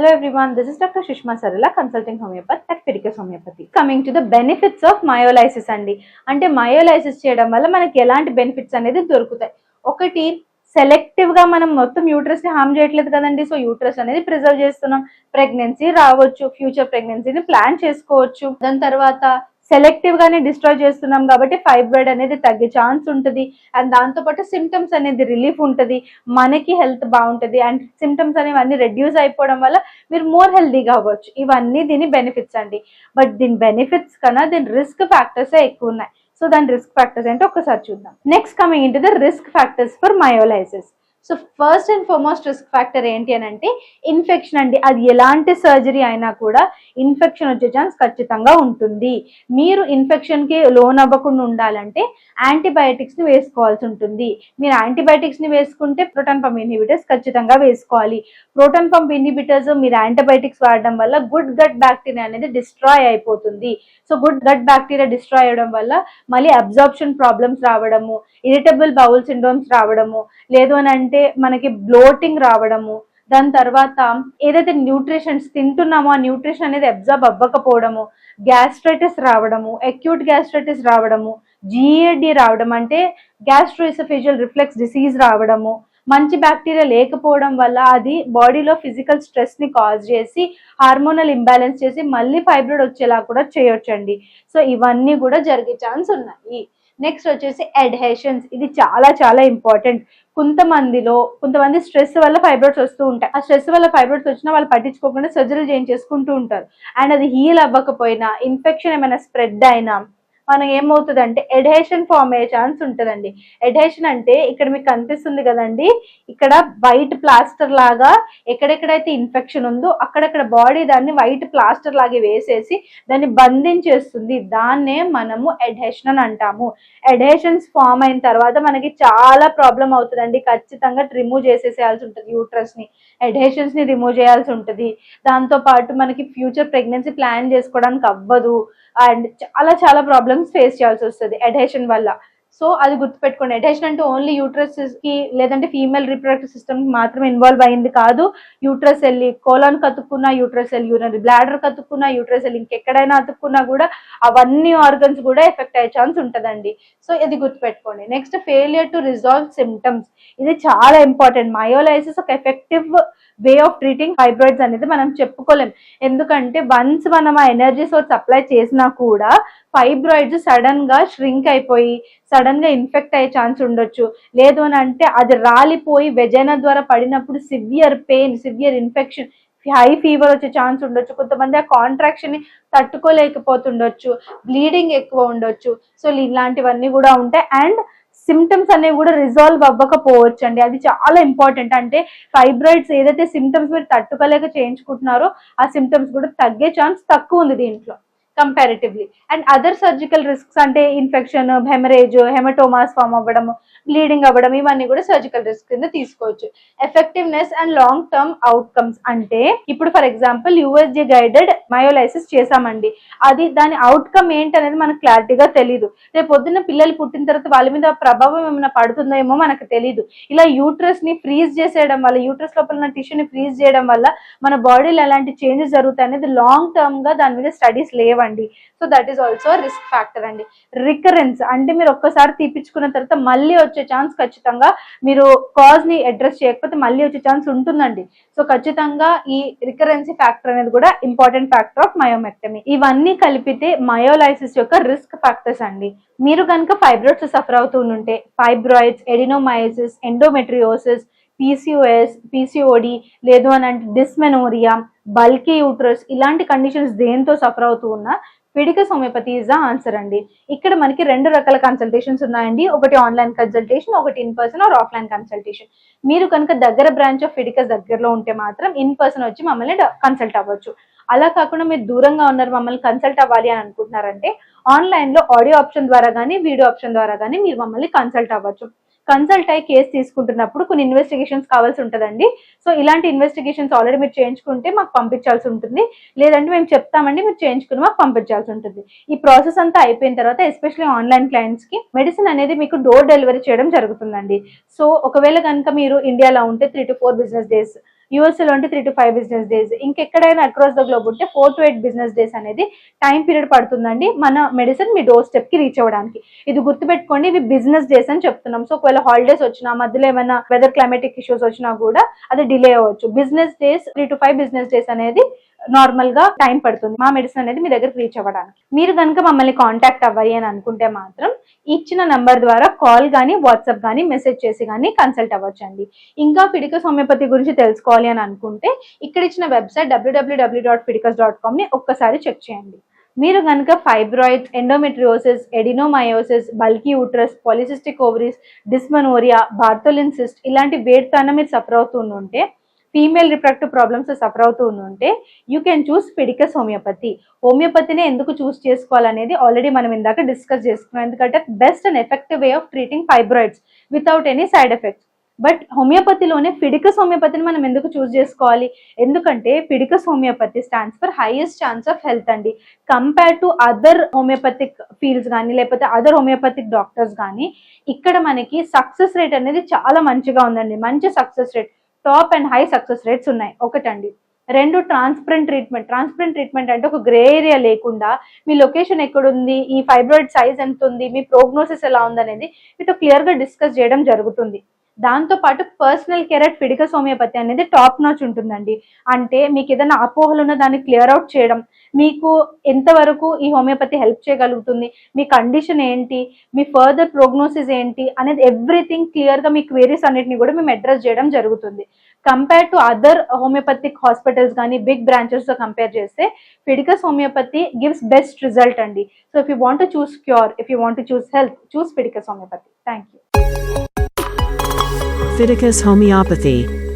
Hello everyone, this is Dr. Shishma Sarala, consulting homeopath at Pidicus Homeopathy. Coming to the benefits of myolysis అండి. అంటే myolysis చేయడం వల్ల మనకి ఎలాంటి benefits అనేది దొరుకుతాయి. ఒకటి సెలెక్టివ్గా మనం మొత్తం యూట్రస్ని హామ్ చేయట్లేదు కదండి. సో యూట్రస్ అనేది ప్రిజర్వ్ చేస్తున్నాం. ప్రెగ్నెన్సీ రావచ్చు ఫ్యూచర్ ప్రెగ్నెన్సీని ప్లాన్ చేసుకోవచ్చు. దాని తర్వాత సెలెక్టివ్ గానే డిస్ట్రాయ్ చేస్తున్నాం కాబట్టి ఫైబ్రాయిడ్ అనేది తగ్గే ఛాన్స్ ఉంటుంది. అండ్ దాంతో పాటు సిమ్టమ్స్ అనేది రిలీఫ్ ఉంటుంది. మనకి హెల్త్ బాగుంటుంది. అండ్ సిమ్టమ్స్ అనేవి అన్ని రెడ్యూస్ అయిపోవడం వల్ల మీరు మోర్ హెల్దీగా అవ్వచ్చు. ఇవన్నీ దీని బెనిఫిట్స్ అండి. బట్ దీని బెనిఫిట్స్ కన్నా దీని రిస్క్ ఫ్యాక్టర్స్ ఎక్కువ ఉన్నాయి. సో దాని రిస్క్ ఫ్యాక్టర్స్ ఏంటో ఒకసారి చూద్దాం. Next coming in the risk factors for myolysis so first and foremost risk factor ఏంటి అని అంటే ఇన్ఫెక్షన్ అండి. అది ఎలాంటి సర్జరీ అయినా కూడా ఇన్ఫెక్షన్ వచ్చే ఛాన్స్ ఖచ్చితంగా ఉంటుంది. మీరు ఇన్ఫెక్షన్కి లోన్ అవ్వకుండా ఉండాలంటే యాంటీబయాటిక్స్ని వేసుకోవాల్సి ఉంటుంది. మీరు యాంటీబయాటిక్స్ని వేసుకుంటే ప్రోటాన్ పంప్ ఇన్హిబిటర్స్ ఖచ్చితంగా వేసుకోవాలి. ప్రోటాన్ పంప్ ఇన్హిబిటర్స్ మీరు యాంటీబయాటిక్స్ వాడడం వల్ల గుడ్ గట్ బ్యాక్టీరియా అనేది డిస్ట్రాయ్ అయిపోతుంది. So good gut bacteria destroy అవ్వడం వల్ల మళ్ళీ అబ్జార్ప్షన్ ప్రాబ్లమ్స్ రావడము ఇరిటబుల్ బౌల్ సిండ్రోమ్స్ రావడము లేదు అని అంటే మనకి బ్లోటింగ్ రావడము దాని తర్వాత ఏదైతే న్యూట్రిషన్స్ తింటున్నామో ఆ న్యూట్రిషన్ అనేది అబ్జర్బ్ అవ్వకపోవడము గ్యాస్ట్రైటిస్ రావడము అక్యూట్ గ్యాస్ట్రైటిస్ రావడము జిఏడి రావడం అంటే గ్యాస్ట్రోఇసోఫేజియల్ రిఫ్లెక్స్ డిసీజ్ రావడము మంచి బ్యాక్టీరియా లేకపోవడం వల్ల అది బాడీలో ఫిజికల్ స్ట్రెస్ని కాజ్ చేసి హార్మోనల్ ఇంబ్యాలెన్స్ చేసి మళ్ళీ ఫైబ్రాయిడ్ వచ్చేలా కూడా చేయొచ్చండి. సో ఇవన్నీ కూడా జరిగే ఛాన్స్ ఉన్నాయి. నెక్స్ట్ వచ్చేసి అడ్హెషన్స్ ఇది చాలా చాలా ఇంపార్టెంట్ కొంతమందిలో కొంతమంది స్ట్రెస్ వల్ల ఫైబ్రాయిడ్స్ వస్తూ ఉంటాయి. ఆ స్ట్రెస్ వల్ల ఫైబ్రాయిడ్స్ వచ్చినా వాళ్ళు పట్టించుకోకుండా సర్జరీ చేయించేసుకుంటూ ఉంటారు. అండ్ అది హీల్ అవ్వకపోయినా ఇన్ఫెక్షన్ ఏమైనా స్ప్రెడ్ అయినా మనం ఏమవుతుంది అంటే ఎడేషన్ ఫామ్ అయ్యే ఛాన్స్ ఉంటుందండి. ఎడేషన్ అంటే ఇక్కడ మీకు కనిపిస్తుంది కదండి ఇక్కడ వైట్ ప్లాస్టర్ లాగా ఎక్కడెక్కడైతే ఇన్ఫెక్షన్ ఉందో అక్కడక్కడ బాడీ దాన్ని వైట్ ప్లాస్టర్ లాగా వేసేసి దాన్ని బంధించేస్తుంది. దాన్నే మనము ఎడేషన్ అని అంటాము. ఎడేషన్స్ ఫామ్ అయిన తర్వాత మనకి చాలా ప్రాబ్లం అవుతుందండి. ఖచ్చితంగా రిమూవ్ చేసేసేయాల్సి ఉంటుంది యూట్రస్ని. ఎడేషన్స్ని రిమూవ్ చేయాల్సి ఉంటుంది. దాంతో పాటు మనకి ఫ్యూచర్ ప్రెగ్నెన్సీ ప్లాన్ చేసుకోవడానికి అవ్వదు. అండ్ చాలా చాలా ప్రాబ్లమ్స్ ఫేస్ చేయాల్సి వస్తుంది అడ్హెషన్ వల్ల. సో అది గుర్తుపెట్టుకోండి. అటెన్షన్ అంటే ఓన్లీ యూట్రస్కి లేదంటే ఫీమేల్ రిప్రొడక్టివ్ సిస్టమ్ మాత్రం ఇన్వాల్వ్ అయింది కాదు. యూట్రస్ వెళ్ళి కోలాన్ కతుక్కున్నా యూట్రస్ వెళ్ళి యూనరీ బ్లాడర్ కతుక్కున్నా యూట్రస్ వెళ్ళి ఇంకెక్కడైనా అతుక్కున్నా కూడా అవన్నీ ఆర్గన్స్ కూడా ఎఫెక్ట్ అయ్యే ఛాన్స్ ఉంటుందండి. సో ఇది గుర్తుపెట్టుకోండి. Next failure to resolve symptoms ఇది చాలా ఇంపార్టెంట్ మయోలైసిస్ ఒక effective way of treating fibroids అనేది మనం చెప్పుకోలేం. ఎందుకంటే వన్స్ మనం ఆ ఎనర్జీ సోర్స్ అప్లై చేసినా కూడా ఫైబ్రాయిడ్స్ సడన్గా ష్రింక్ అయిపోయి సడన్గా ఇన్ఫెక్ట్ అయ్యే ఛాన్స్ ఉండొచ్చు. లేదు అని అంటే అది రాలిపోయి వెజైనా ద్వారా పడినప్పుడు severe pain severe infection high fever వచ్చే ఛాన్స్ ఉండొచ్చు. కొంతమంది ఆ కాంట్రాక్షన్ని తట్టుకోలేకపోతుండొచ్చు బ్లీడింగ్ ఎక్కువ ఉండొచ్చు. సో ఇలాంటివన్నీ కూడా ఉంటాయి. అండ్ సిమ్టమ్స్ అనేవి కూడా రిజాల్వ్ అవ్వకపోవచ్చు అండి అది చాలా ఇంపార్టెంట్. అంటే ఫైబ్రాయిడ్స్ ఏదైతే సిమ్టమ్స్ మీరు తట్టుకోలేక చేయించుకుంటున్నారో ఆ సిమ్టమ్స్ కూడా తగ్గే ఛాన్స్ తక్కువ ఉంది దీంట్లో. Comparatively and other surgical risks అంటే ఇన్ఫెక్షన్ హెమరేజ్ హెమటోమాస్ ఫామ్ అవ్వడం బ్లీడింగ్ అవ్వడం ఇవన్నీ కూడా సర్జికల్ రిస్క్ కింద తీసుకోవచ్చు. Effectiveness and long term outcomes అంటే ఇప్పుడు for example USG guided myolysis చేసామండి అది దాని అవుట్కమ్ ఏంటనేది మనకు క్లారిటీగా తెలియదు రేపు పొద్దున్న పిల్లలు పుట్టిన తర్వాత వాళ్ళ మీద ప్రభావం ఏమైనా పడుతుందేమో మనకు తెలియదు ఇలా యూట్రస్ని ఫ్రీజ్ చేసేయడం వల్ల యూట్రస్ లోపల ఉన్న టిష్యూని ఫ్రీజ్ చేయడం వల్ల మన బాడీలో ఎలాంటి చేంజెస్ జరుగుతాయి అనేది లాంగ్ టర్మ్గా దాని మీద స్టడీస్ లేవండి. So that is also risk factor అండి. రికరెన్స్ అంటే మీరు ఒక్కసారి తీపించుకున్న తర్వాత మళ్ళీ వచ్చే ఛాన్స్ ఖచ్చితంగా మీరు కాజ్ని అడ్రస్ చేయకపోతే మళ్ళీ వచ్చే ఛాన్స్ ఉంటుందండి. సో ఖచ్చితంగా ఈ రికరెన్సీ ఫ్యాక్టర్ అనేది కూడా ఇంపార్టెంట్ ఫ్యాక్టర్ ఆఫ్ మయోమెక్టమీ ఇవన్నీ కలిపితే మయోలైసిస్ యొక్క రిస్క్ ఫ్యాక్టర్స్ అండి. మీరు కనుక ఫైబ్రాయిడ్స్ సఫర్ అవుతూ ఉంటే fibroids adenomyosis endometriosis PCOS PCOD లేదు అని అంటే డిస్మెనోరియా బల్కీ యూట్రస్ ఇలాంటి కండిషన్స్ దేంతో సఫర్ అవుతూ ఉన్నా ఫిడికస్ హోమియోపతి ఇస్ ద ఆన్సర్ అండి. ఇక్కడ మనకి రెండు రకాల కన్సల్టేషన్స్ ఉన్నాయండి. ఒకటి ఆన్లైన్ కన్సల్టేషన్ ఒకటి in person or offline consultation మీరు కనుక దగ్గర బ్రాంచ్ ఆఫ్ ఫిడికస్ దగ్గరలో ఉంటే మాత్రం ఇన్ పర్సన్ వచ్చి మమ్మల్ని కన్సల్ట్ అవ్వచ్చు. అలా కాకుండా మీరు దూరంగా ఉన్నారు మమ్మల్ని కన్సల్ట్ అవ్వాలి అని అనుకుంటున్నారంటే ఆన్లైన్లో ఆడియో ఆప్షన్ ద్వారా కానీ వీడియో ఆప్షన్ ద్వారా కానీ మీరు మమ్మల్ని కన్సల్ట్ అవ్వచ్చు. కన్సల్ట్ అయ్యి కేసు తీసుకుంటున్నప్పుడు కొన్ని ఇన్వెస్టిగేషన్స్ కావాల్సి ఉంటుందండి. సో ఇలాంటి ఇన్వెస్టిగేషన్స్ ఆల్రెడీ మీరు చేయించుకుంటే మాకు పంపించాల్సి ఉంటుంది. లేదంటే మేము చెప్తామండి మీరు చేయించుకుని మాకు పంపించాల్సి ఉంటుంది. ఈ ప్రాసెస్ అంతా అయిపోయిన తర్వాత ఎస్పెషల్లీ ఆన్లైన్ క్లయింట్స్కి మెడిసిన్ అనేది మీకు డోర్ డెలివరీ చేయడం జరుగుతుందండి. సో ఒకవేళ కనుక మీరు ఇండియాలో ఉంటే three to four business days యూఎస్ఏలో లో three to five business days ఇంకెక్కడైనా అక్రాస్ ద గ్లోబ్ ఉంటే four to eight business days అనేది టైం పీరియడ్ పడుతుందండి మన మెడిసిన్ మీ డోర్ స్టెప్కి రీచ్ అవ్వడానికి. ఇది గుర్తుపెట్టుకోండి ఇవి బిజినెస్ డేస్ అని చెప్తున్నాం. సో ఒకవేళ హాలిడేస్ వచ్చినా మధ్యలో ఏమైనా వెదర్ క్లైమేటిక్ ఇష్యూస్ వచ్చినా కూడా అది డిలే అవ్వచ్చు. Business days three to five business days అనేది నార్మల్గా టైం పడుతుంది మా మెడిసిన్ అనేది మీ దగ్గర రీచ్ అవ్వడానికి. మీరు కనుక మమ్మల్ని కాంటాక్ట్ అవ్వాలి అని అనుకుంటే మాత్రం ఇచ్చిన నంబర్ ద్వారా కాల్ కానీ వాట్సాప్ కానీ మెసేజ్ చేసి కానీ కన్సల్ట్ అవ్వచ్చండి. ఇంకా ఫిడికస్ హోమియోపతి గురించి తెలుసుకోవాలి అని అనుకుంటే ఇక్కడ ఇచ్చిన website W W W dot Fidicus dot కామ్ని ఒక్కసారి చెక్ చేయండి. మీరు కనుక fibroids endometriosis adenomyosis bulky uterus polycystic ovaries dysmenorrhea Bartholin cyst ఇలాంటి వేడితనం మీరు సఫర్ అవుతూ ఉంటే ఫీమేల్ రిప్రొడక్టివ్ ప్రాబ్లమ్స్ సఫర్ అవుతూ ఉంటే యూ కెన్ చూస్ ఫిడికస్ హోమియోపతి హోమియోపతిని ఎందుకు చూస్ చేసుకోవాలనేది ఆల్రెడీ మనం ఇందాక డిస్కస్ చేసుకున్నాం. ఎందుకంటే best and effective way of treating fibroids without any side effects but హోమియోపతిలోనే ఫిడికస్ హోమియోపతిని మనం ఎందుకు చూస్ చేసుకోవాలి? ఎందుకంటే Fidicus homeopathy stands for highest chance of health అండి. Compare to other homeopathic fields కానీ లేకపోతే అదర్ హోమియోపతిక్ డాక్టర్స్ కానీ ఇక్కడ మనకి సక్సెస్ రేట్ అనేది చాలా మంచిగా ఉందండి. మంచి success rate top and high success rates ఉన్నాయి. ఒకటండి. రెండు ట్రాన్స్పరెంట్ ట్రీట్మెంట్ ట్రాన్స్పరెంట్ ట్రీట్మెంట్ అంటే ఒక గ్రే ఏరియా లేకుండా మీ లొకేషన్ ఎక్కడుంది ఈ ఫైబ్రాయిడ్ సైజ్ ఎంత ఉంది మీ ప్రోగ్నోసిస్ ఎలా ఉంది అనేది మీతో క్లియర్గా డిస్కస్ చేయడం జరుగుతుంది. దాంతో పాటు పర్సనల్ కేర్ అట్ ఫిడికస్ హోమియోపతి అనేది టాప్ నాచ్ ఉంటుందండి. అంటే మీకు ఏదైనా అపోహలు ఉన్న దాన్ని క్లియర్ అవుట్ చేయడం మీకు ఎంతవరకు ఈ హోమియోపతి హెల్ప్ చేయగలుగుతుంది మీ కండిషన్ ఏంటి మీ ఫర్దర్ ప్రోగ్నోసిస్ ఏంటి అనేది ఎవ్రీథింగ్ క్లియర్గా మీ క్వేరీస్ అన్నిటిని కూడా మేము అడ్రస్ చేయడం జరుగుతుంది. Compare to other homeopathic hospitals కానీ బిగ్ బ్రాంచెస్తో కంపేర్ చేస్తే ఫిడికస్ హోమియోపతి గివ్స్ బెస్ట్ రిజల్ట్ అండి. So if you want choose cure if you want choose health choose Fidicus homeopathy thank you Pharmaceuticus homeopathy.